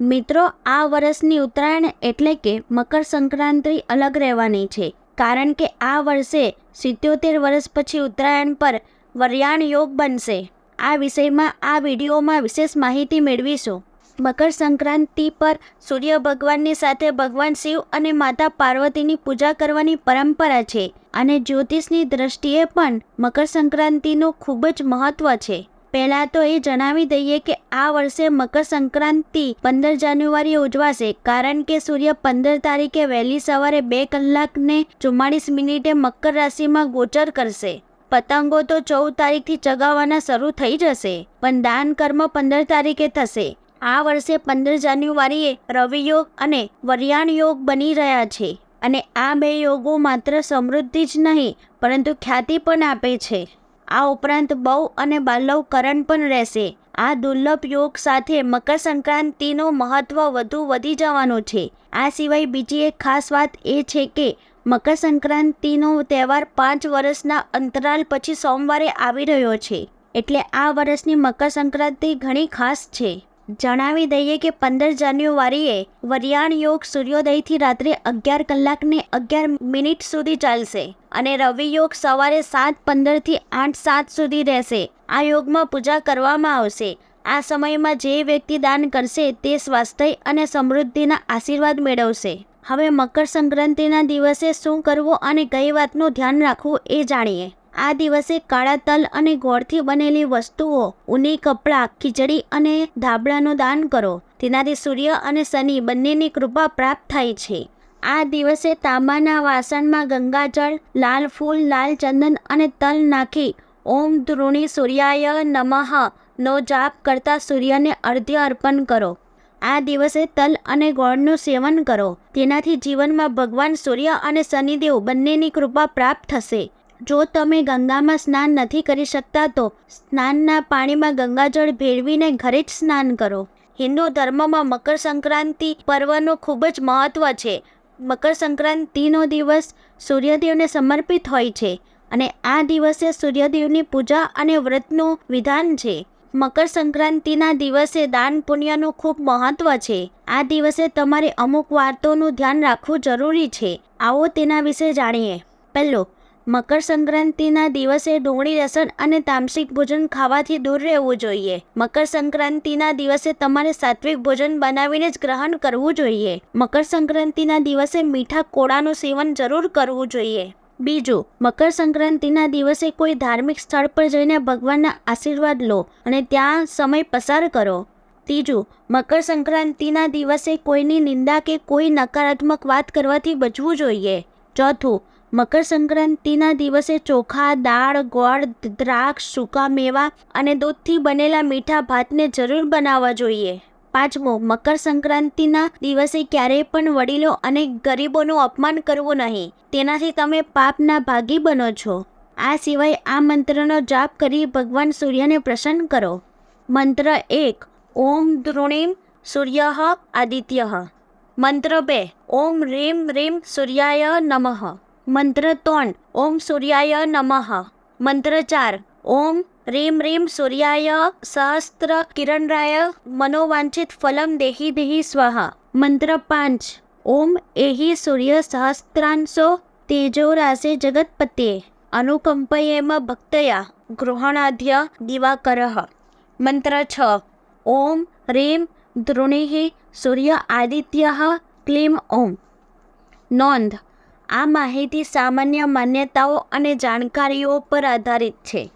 મિત્રો, આ વર્ષની ઉત્તરાયણ એટલે કે મકર સંક્રાંતિ અલગ રહેવાની છે, કારણ કે આ વર્ષે સિત્યોતેર વર્ષ પછી ઉત્તરાયણ પર વર્યાણ યોગ બનશે. આ વિષયમાં આ વિડીયોમાં વિશેષ માહિતી મેળવીશું. મકર સંક્રાંતિ પર સૂર્ય ભગવાનની સાથે ભગવાન શિવ અને માતા પાર્વતીની પૂજા કરવાની પરંપરા છે અને જ્યોતિષની દ્રષ્ટિએ પણ મકર સંક્રાંતિનું ખૂબ જ મહત્ત્વ છે. પહેલાં તો એ જણાવી દઈએ કે આ વર્ષે મકર સંક્રાંતિ પંદર જાન્યુઆરીએ ઉજવાશે, કારણ કે સૂર્ય પંદર તારીખે વહેલી સવારે બે કલાકને ચુમ્માળીસ મિનિટે મકર રાશિમાં ગોચર કરશે. પતંગો તો ચૌદ તારીખથી ચગાવવાના શરૂ થઈ જશે, પણ દાન કર્મ પંદર તારીખે થશે. આ વર્ષે પંદર જાન્યુઆરીએ રવિ યોગ અને વરિયાણ યોગ બની રહ્યા છે, અને આ બે યોગો માત્ર સમૃદ્ધિ જ નહીં, પરંતુ ખ્યાતિ પણ આપે છે. આ ઉપરાંત બહુ અને બાલવ કરણ પણ રહેશે. આ દુર્લભ યોગ સાથે મકર સંક્રાંતિનું મહત્ત્વ વધુ વધી જવાનું છે. આ સિવાય બીજી એક ખાસ વાત એ છે કે મકર સંક્રાંતિનો તહેવાર પાંચ વર્ષના અંતરાલ પછી સોમવારે આવી રહ્યો છે. એટલે આ વર્ષની મકર સંક્રાંતિ ઘણી ખાસ છે. જણાવી દઈએ કે પંદર જાન્યુઆરીએ વરિયાણ યોગ સૂર્યોદયથી રાત્રે અગિયાર કલાકને અગિયાર મિનિટ સુધી ચાલશે. અને રવિ યોગ સવારે સાત પંદરથી આઠ સાત સુધી રહેશે. આ યોગમાં પૂજા કરવામાં આવશે. આ સમયમાં જે વ્યક્તિ દાન કરશે તે સ્વાસ્થ્ય અને સમૃદ્ધિના આશીર્વાદ મેળવશે. હવે મકર સંક્રાંતિના દિવસે શું કરવું અને કઈ વાતનું ધ્યાન રાખવું એ જાણીએ. આ દિવસે કાળા તલ અને ગોળથી બનેલી વસ્તુઓ, ઊની કપડાં, ખીચડી અને ધાબળાનું દાન કરો. તેનાથી સૂર્ય અને શનિ બંનેની કૃપા પ્રાપ્ત થાય છે. આ દિવસે તાંબાના વાસણમાં ગંગાજળ, લાલ ફૂલ, લાલ ચંદન અને તલ નાખી ઓમ ધ્રુણી સૂર્યાય નમઃ નો જાપ કરતા સૂર્યને અર્ધ્ય અર્પણ કરો. આ દિવસે તલ અને ગોળનું સેવન કરો. તેનાથી જીવનમાં ભગવાન સૂર્ય અને શનિદેવ બંનેની કૃપા પ્રાપ્ત થશે. જો તમે ગંગામાં સ્નાન નથી કરી શકતા તો સ્નાનના પાણીમાં ગંગાજળ ભેળવીને ઘરે જ સ્નાન કરો. હિન્દુ ધર્મમાં મકર સંક્રાંતિ પર્વનું ખૂબ જ મહત્ત્વ છે. મકર સંક્રાંતિનો દિવસ સૂર્યદેવને સમર્પિત હોય છે અને આ દિવસે સૂર્યદેવની પૂજા અને વ્રતનું વિધાન છે. મકર સંક્રાંતિના દિવસે દાન પુણ્યનું ખૂબ મહત્ત્વ છે. આ દિવસે તમારે અમુક વાતોનું ધ્યાન રાખવું જરૂરી છે. આવો તેના વિશે જાણીએ. પહેલું મકર સંક્રાંતિના દિવસે ડુંગળી, લસણ અને તામસિક ભોજન ખાવાથી દૂર રહેવું જોઈએ. મકર સંક્રાંતિના દિવસે તમારે સાત્વિક ભોજન બનાવીને જ ગ્રહણ કરવું જોઈએ. મકર સંક્રાંતિના દિવસે મીઠા કોળાનું સેવન જરૂર કરવું જોઈએ. બીજું મકર સંક્રાંતિના દિવસે કોઈ ધાર્મિક સ્થળ પર જઈને ભગવાનના આશીર્વાદ લો અને ત્યાં સમય પસાર કરો. ત્રીજું મકર સંક્રાંતિના દિવસે કોઈની નિંદા કે કોઈ નકારાત્મક વાત કરવાથી બચવું જોઈએ. ચોથું મકર સંક્રાંતિના દિવસે ચોખા, દાળ, ગોળ, દ્રાક્ષ, સૂકા મેવા અને દૂધથી બનેલા મીઠા ભાતને જરૂર બનાવવા જોઈએ. પાંચમો મકર સંક્રાંતિના દિવસે ક્યારેય પણ વડીલો અને ગરીબોનું અપમાન કરવું નહીં. તેનાથી તમે પાપના ભાગી બનો છો. આ સિવાય આ મંત્રનો જાપ કરી ભગવાન સૂર્યને પ્રસન્ન કરો. મંત્ર એક, ઓમ દ્રોણીમ સૂર્ય આદિત્ય. મંત્ર બે, ઓમ રીમ રીમ સૂર્યાય નમઃ. મંત્ર ત્રણ, ઓમ સૂર્યાય નમઃ. મંત્ર ચાર, ઓમ રીમ રીમ સૂર્યાય સહસ્ત્ર કિરણરાય મનોવાંછિત ફલમ દેહી દેહી સ્વાહા મંત્ર પાંચ, ઓમ એહી સૂર્ય સહસ્ત્રાંશો તેજો રાસે જગતપતે અનુકંપયેમ ભક્તયા ગૃહણાધ્ય દિવાકર. મંત્ર છ, ઓમ રીમ દ્રોણિ સૂર્ય આદિત્ય ક્લીમ ઓમ. નોંધ આ માહિતી સામાન્ય માન્યતાઓ અને જાણકારીઓ પર આધારિત છે.